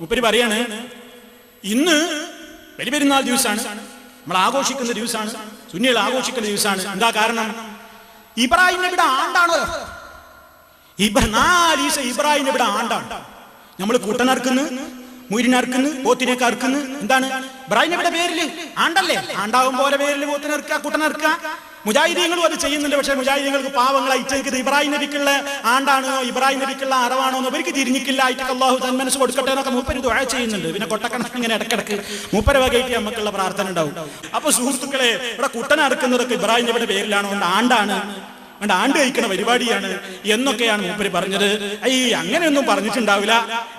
മുപ്പര് പറയാണ് ഇന്ന് ബലിപെരുന്നാൾ ദിവസമാണ് നമ്മൾ ആഘോഷിക്കുന്ന ദിവസമാണ് സുന്നികൾ ആഘോഷിക്കുന്ന ദിവസമാണ് എന്താ കാരണം? ഇബ്രാഹിം നബിയുടെ ആണ്ടാണ്. ഇബ്ര ഇബ്രാഹിം നബിയുടെ ആണ്ടാണ്. നമ്മൾ കൂട്ടനർക്കുന്നു മുരിനർക്കുന്നു പോത്തിനൊക്കെ അറുക്കുന്നു. എന്താണ്? ഇബ്രാഹിം നബിയുടെ പേരിൽ ആണ്ടല്ലേ? ആണ്ടാവും പോലെ പേരിൽ പോത്തിനർക്കുക കൂട്ടനർക്കുക മുജാഹിദീങ്ങളും അത് ചെയ്യുന്നുണ്ട്. പക്ഷേ മുജാഹിദീങ്ങൾക്ക് പാവങ്ങൾ അയച്ചേക്ക് ഇബ്രാഹിം നബിക്കുള്ള ആണ്ടാണോ ഇബ്രാഹിം നബിക്കുള്ള അറവാണോ എന്ന് അവർക്ക് തിരിഞ്ഞിക്കില്ല. ആയിട്ട് അള്ളാഹു തന്മനസ് കൊടുക്കട്ടെ എന്നൊക്കെ മൂപ്പര് ദുഴ ചെയ്യുന്നുണ്ട്. പിന്നെ കൊട്ടക്കണക്ക് ഇങ്ങനെ ഇടക്കിടക്ക് മൂപ്പര വകയിട്ട് നമുക്കുള്ള പ്രാർത്ഥന ഉണ്ടാവും. അപ്പൊ സുഹൃത്തുക്കളെ ഇവിടെ കുട്ടനടക്കുന്നതൊക്കെ ഇബ്രാഹിം നബിയുടെ പേരിലാണോ? ആണ്ടാണ്. അതുകൊണ്ട് ആണ്ട് കഴിക്കണ പരിപാടിയാണ് എന്നൊക്കെയാണ് മൂപ്പര് പറഞ്ഞത്. ഈ അങ്ങനെയൊന്നും പറഞ്ഞിട്ടുണ്ടാവില്ല.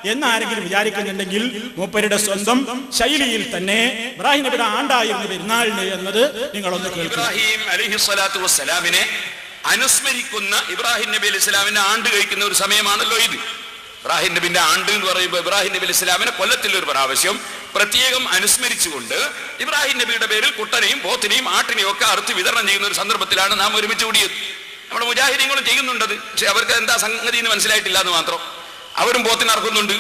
എന്നാരെങ്കിലും വിചാരിക്കുന്നുണ്ടെങ്കിൽ മൂപ്പരുടെ സ്വന്തം ശൈലിയിൽ തന്നെ ഇബ്രാഹിം നബിയുടെ ആണ്ടായിരുന്നു പെരുന്നാളിന് എന്നത് നിങ്ങളൊന്ന് കേൾക്കുക അനുസ്മരിക്കുന്ന ഇബ്രാഹിം നബി അലൈഹി സ്വലാമിന്റെ ആണ്ട് കഴിക്കുന്ന ഒരു സമയമാണല്ലോ ഇത്. ഇബ്രാഹിം നബിന്റെ ആണ്ട് എന്ന് പറയുമ്പോൾ ഇബ്രാഹിം നബി അലൈഹി സ്വലാമിനെ കൊല്ലത്തിൽ ഒരു പ്രാവശ്യം പ്രത്യേകം അനുസ്മരിച്ചുകൊണ്ട് ഇബ്രാഹിം നബിയുടെ പേരിൽ കുട്ടനെയും പോത്തിനെയും ആട്ടിനെയും ഒക്കെ അറുത്ത് വിതരണം ചെയ്യുന്ന ഒരു സന്ദർഭത്തിലാണ് നാം ഒരുമിച്ച് കൂടിയത്. നമ്മുടെ മുജാഹിദീങ്ങളും ചെയ്യുന്നുണ്ടത്. പക്ഷെ അവർക്ക് എന്താ സംഗതി എന്ന് മനസ്സിലായിട്ടില്ല എന്ന് മാത്രം. അവരും പോത്തിന് അറക്കുന്നുണ്ട്.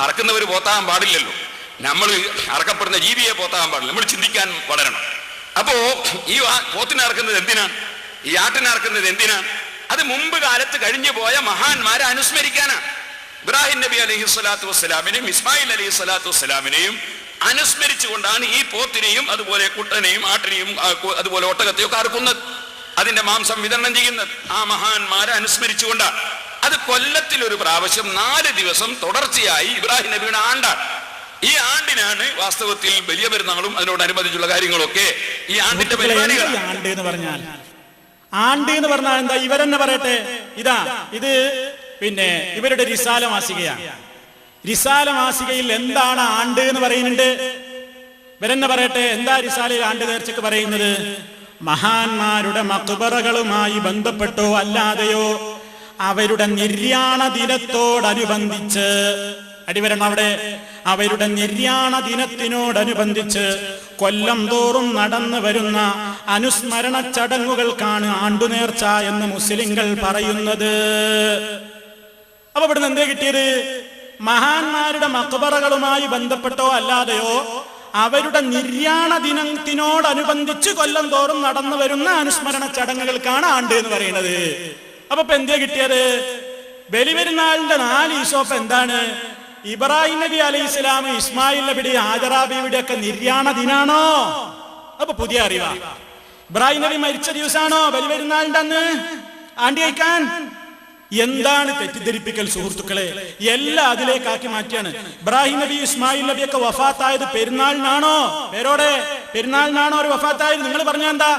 അറക്കുന്നവർ പോത്താകാൻ പാടില്ലല്ലോ. നമ്മൾ അറക്കപ്പെടുന്ന ജീവിയെ പോത്താകാൻ പാടില്ല. നമ്മൾ ചിന്തിക്കാൻ വളരണം. അപ്പോ ഈ പോത്തിനെ അറക്കുന്നത് എന്തിനാണ് ഈ ആട്ടിനെ അറക്കുന്നത് എന്തിനാണ് അത് മുമ്പ് കാലത്ത് കഴിഞ്ഞു പോയ മഹാന്മാരെ അനുസ്മരിക്കാനാണ് ഇബ്രാഹിം നബി അലഹി സ്വലാത്തു വസ്സലാമിനെയും ഇസ്മായിൽ അലഹി സ്വലാത്തു വസ്സലാമിനെയും അനുസ്മരിച്ചുകൊണ്ടാണ് ഈ പോത്തിനെയും അതുപോലെ കുട്ടനെയും ആട്ടിനെയും അതുപോലെ ഒട്ടകത്തെയും ഒക്കെ അറുക്കുന്നത്. അതിന്റെ മാംസം വിതരണം ചെയ്യുന്നത്. ആ മഹാന്മാരെ അനുസ്മരിച്ചുകൊണ്ടാണ് അത് കൊല്ലത്തിൽ ഒരു പ്രാവശ്യം നാല് ദിവസം തുടർച്ചയായി ഇബ്രാഹിം നബിയുടെ ആണ്ടാണ്. ഈ ആണ്ടിനാണ് വാസ്തവത്തിൽ വലിയ പെരുന്നാളും അതിനോടനുബന്ധിച്ചുള്ള കാര്യങ്ങളൊക്കെ ഈ ആണ്ടിന്റെ ആണ്ട് എന്ന് പറഞ്ഞാൽ? ആണ്ട് എന്ന് പറഞ്ഞാൽ എന്താ? ഇവരെന്നെ പറയട്ടെ. ഇതാ ഇത് പിന്നെ ഇവരുടെ റിസാല മാസികയാണ്. റിസാല മാസികയിൽ എന്താണ് ആണ്ട് എന്ന് പറയുന്നുണ്ട്. ഇവരെന്നെ പറയട്ടെ എന്താ റിസാലയിൽ ആണ്ട് നേർച്ചക്ക് പറയുന്നത്? മഹാന്മാരുടെ മക്ബറകളുമായി ബന്ധപ്പെട്ടോ അല്ലാതെയോ? അവരുടെ നിര്യാണ ദിനത്തോടനുബന്ധിച്ച്. അടിവരണം അവിടെ. അവരുടെ നിര്യാണ ദിനത്തിനോടനുബന്ധിച്ച് കൊല്ലം തോറും നടന്നു വരുന്ന അനുസ്മരണ ചടങ്ങുകൾക്കാണ് ആണ്ടുനേർച്ച എന്ന് മുസ്ലിങ്ങൾ പറയുന്നത്. അപ്പൊ ഇവിടുന്ന് എന്തേ കിട്ടിയത്? മഹാന്മാരുടെ മക്ബറകളുമായി ബന്ധപ്പെട്ടോ അല്ലാതെയോ? അവരുടെ നിര്യാണ ദിനത്തിനോടനുബന്ധിച്ച് കൊല്ലം തോറും നടന്നു വരുന്ന അനുസ്മരണ ചടങ്ങുകൾക്കാണ് ആണ്ട് എന്ന് പറയുന്നത്. അപ്പൊ ഇപ്പൊ എന്തേ കിട്ടിയത്? ബലിപെരുന്നാളിന്റെ നാല് ഈശോപ്പ് എന്താണ്? ഇബ്രാഹിം നബി അലൈഹി ഇസ്ലാം ഇസ്മായിൽ നബിയുടെ ആജറാബിയുടെ ഒക്കെ നിര്യാണ ദിനാണോ? അപ്പൊ പുതിയ അറിവാ. ഇബ്രാഹിം നബി മരിച്ച ദിവസമാണോ ബലിപെരുന്നാളിന്റെ അന്ന്? ആണ്ടി എന്താണ് തെറ്റിദ്ധരിപ്പിക്കൽ സുഹൃത്തുക്കളെ? എല്ലാം അതിലേക്കാക്കി മാറ്റിയാണ്. ഇബ്രാഹിം നബി ഇസ്മായിൽ നബി ഒക്കെ വഫാത്തായത് പെരുന്നാളിനാണോ? പേരോടെ പെരുന്നാളിനാണോ ഒരു വഫാത്തായത്? നിങ്ങൾ പറഞ്ഞ എന്താ?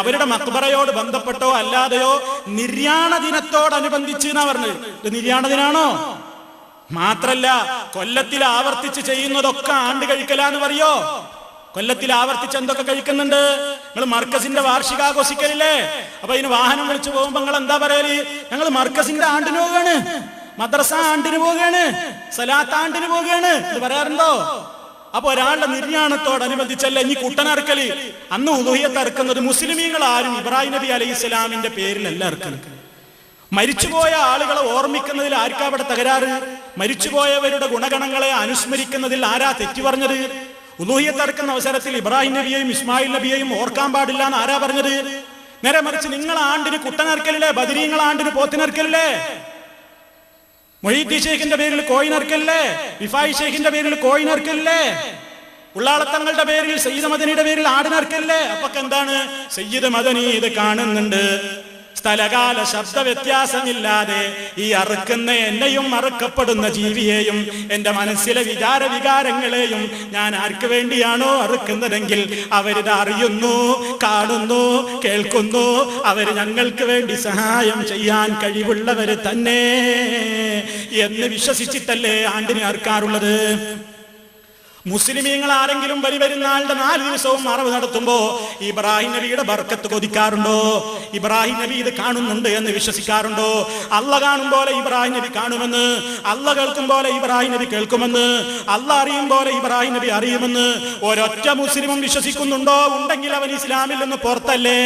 അവരുടെ മക്ബറയോട് ബന്ധപ്പെട്ടോ അല്ലാതെയോ? നിര്യാണ ദിനത്തോടനുബന്ധിച്ച് എന്നാ പറഞ്ഞത്? നിര്യാണ ദിനാണോ? മാത്രല്ല കൊല്ലത്തിൽ ആവർത്തിച്ച് ചെയ്യുന്നതൊക്കെ ആണ്ട് കഴിക്കലാന്ന് പറയോ? കൊല്ലത്തിൽ ആവർത്തിച്ച് എന്തൊക്കെ കഴിക്കുന്നുണ്ട്? നിങ്ങൾ മർക്കസിന്റെ വാർഷിക ആഘോഷിക്കലില്ലേ അപ്പൊ ഇതിന് വാഹനം വിളിച്ചു പോകുമ്പോ നിങ്ങൾ എന്താ പറയൽ? ഞങ്ങൾ മർക്കസിന്റെ ആണ്ടിന് പോവുകയാണ്. മദ്രസ ആണ്ടിന് പോവുകയാണ്. സലാത്ത് ആണ്ടിന് പോവുകയാണ്. ഇത് പറയാറുണ്ടോ? അപ്പൊ ഒരാളുടെ നിർയാണത്തോടനുബന്ധിച്ചല്ല ഇനി കുട്ടനറക്കൽ അന്ന് ഉദുഹിയത്ത് ഇറക്കുന്നത് മുസ്ലിമീങ്ങൾ ആരും ഇബ്രാഹിം നബി അലൈഹി പേരിൽ പേരിലല്ല ഇറക്കുന്നത് മരിച്ചുപോയ ആളുകളെ ഓർമ്മിക്കുന്നതിൽ ആർക്കാ അവിടെ തകരാറ്? മരിച്ചുപോയവരുടെ ഗുണഗണങ്ങളെ അനുസ്മരിക്കുന്നതിൽ ആരാ തെറ്റു പറഞ്ഞത് ഉലൂഹിയത്തറക്കുന്ന അവസരത്തിൽ ഇബ്രാഹിം നബിയെയും ഇസ്മായിൽ നബിയെയും ഓർക്കാൻ പാടില്ല എന്ന് ആരാ പറഞ്ഞത്? നേരെ മറിച്ച് നിങ്ങൾ ആണ്ടിന് കുട്ടനർക്കലില്ലേ ബദരീങ്ങൾ ആണ്ടിന് പോത്തിനർക്കലില്ലേ മൊഹീദ്ദീൻ ഷെയ്ഖിന്റെ പേരിൽ കോയിനർക്കലില്ലേ വിഫായി ഷെയ്ഖിന്റെ പേരിൽ കോയിനർക്കലില്ലേ ഉള്ളാളത്തങ്ങളുടെ പേരിൽ സയ്യിദ് മദനിയുടെ പേരിൽ ആടിനർക്കല്ലേ. അപ്പൊ എന്താണ്? സയ്യിദ് മദനി ഇത് കാണുന്നുണ്ട്. സ്ഥലകാല ശബ്ദ വ്യത്യാസമില്ലാതെ ഈ അറുക്കുന്ന എന്നെയും അറുക്കപ്പെടുന്ന ജീവിയെയും എന്റെ മനസ്സിലെ വിചാര വികാരങ്ങളെയും ഞാൻ ആർക്ക് വേണ്ടിയാണോ അറുക്കുന്നതെങ്കിൽ അവരിത് അറിയുന്നു കാണുന്നു കേൾക്കുന്നു. അവർ ഞങ്ങൾക്ക് വേണ്ടി സഹായം ചെയ്യാൻ കഴിവുള്ളവര് തന്നെ എന്ന് വിശ്വസിച്ചിട്ടല്ലേ ആണ്ടിനെ അറുക്കാറുള്ളത്? മുസ്ലിമീങ്ങൾ ആരെങ്കിലും വരി വരുന്ന ആളുടെ നാല് ദിവസവും മറവ് നടത്തുമ്പോ ഇബ്രാഹിം നബിയുടെ ബർക്കത്ത് കൊതിക്കാറുണ്ടോ? ഇബ്രാഹിം നബി ഇത് കാണുന്നുണ്ട് എന്ന് വിശ്വസിക്കാറുണ്ടോ? അല്ല കാണും പോലെ ഇബ്രാഹിം നബി കാണുമെന്ന് അല്ല കേൾക്കും പോലെ ഇബ്രാഹിം നബി കേൾക്കുമെന്ന് അല്ല അറിയും പോലെ ഇബ്രാഹിം നബി അറിയുമെന്ന് ഒരൊറ്റ മുസ്ലിമും വിശ്വസിക്കുന്നുണ്ടോ? ഉണ്ടെങ്കിൽ അവൻ ഇസ്ലാമിൽ നിന്ന് പുറത്തല്ലേ?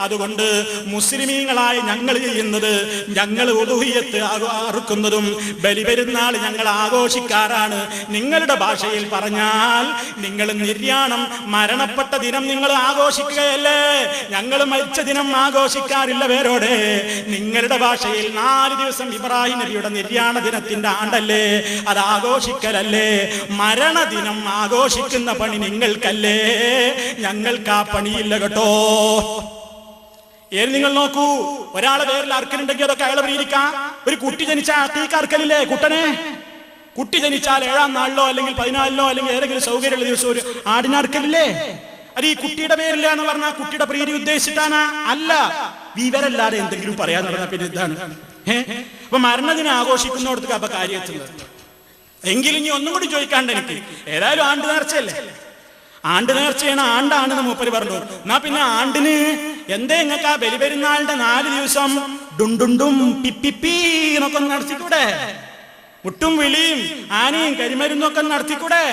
അതുകൊണ്ട് മുസ്ലിമീങ്ങളായ ഞങ്ങൾ ചെയ്യുന്നത് ഞങ്ങൾ ഉദുഹിയത്ത് അറുക്കുന്നതും ബലിപെരുന്നാൾ ഞങ്ങൾ ആഘോഷിക്കാറാണ് നിങ്ങളുടെ ഭാഷയിൽ പറഞ്ഞാൽ നിങ്ങൾ നിര്യാണം മരണപ്പെട്ട ദിനം നിങ്ങൾ ആഘോഷിക്കുകയല്ലേ? ഞങ്ങൾ മരിച്ച ദിനം ആഘോഷിക്കാറില്ല പേരോടെ നിങ്ങളുടെ ഭാഷയിൽ നാല് ദിവസം ഇബ്രാഹിം നബിയുടെ നിര്യാണ ദിനത്തിന്റെ ആണ്ടല്ലേ? അത് ആഘോഷിക്കലല്ലേ? മരണദിനം ആഘോഷിക്കുന്ന പണി നിങ്ങൾക്കല്ലേ? ഞങ്ങൾക്ക് ആ പണിയില്ല കേട്ടോ. ഏത് നിങ്ങൾ നോക്കൂ? ഒരാളെ പേരിൽ അർക്കലുണ്ടെങ്കിൽ അതൊക്കെ അയാളെ പ്രീതിക്കാം ഒരു കുട്ടി ജനിച്ച തീക്ക് അർക്കലില്ലേ കുട്ടനെ? കുട്ടി ജനിച്ചാൽ ഏഴാം നാളിലോ അല്ലെങ്കിൽ പതിനാലിലോ അല്ലെങ്കിൽ ഏതെങ്കിലും സൗകര്യമുള്ള ദിവസം ഒരു ആടിനെ അത് ഈ കുട്ടിയുടെ പേരില്ല എന്ന് പറഞ്ഞാൽ കുട്ടിയുടെ പ്രീതി ഉദ്ദേശിച്ചിട്ടാണ്? അല്ല. വിവരല്ലാതെ എന്തെങ്കിലും പറയാൻ നടന്ന പിന്നെ ഇതാണ്. അപ്പൊ മരണദിനം ആഘോഷിക്കുന്നോടത്തേക്ക് അപ്പൊ കാര്യത്തുന്നത് എങ്കിലും ഇനി ഒന്നും കൂടി ചോദിക്കാണ്ട് എനിക്ക്. ഏതായാലും ആണ്ട് നേർച്ചയല്ലേ? ആണ്ട് നേർച്ചയാണ് ആണ്ടാണെന്ന് മൂപ്പര് പറഞ്ഞു. എന്നാ പിന്നെ ആണ്ടിന് എന്തേ നിങ്ങൾക്ക് ആ ബലിപെരുന്നാളിന്റെ നാല് ദിവസം ഡുണ്ടുണ്ടും പിപ്പിപ്പി എന്നൊക്കെ നടത്തിക്കൂടെ? മുട്ടും വിളിയും ആനയും കരിമരുന്നൊക്കെ നടത്തിക്കൂടെ?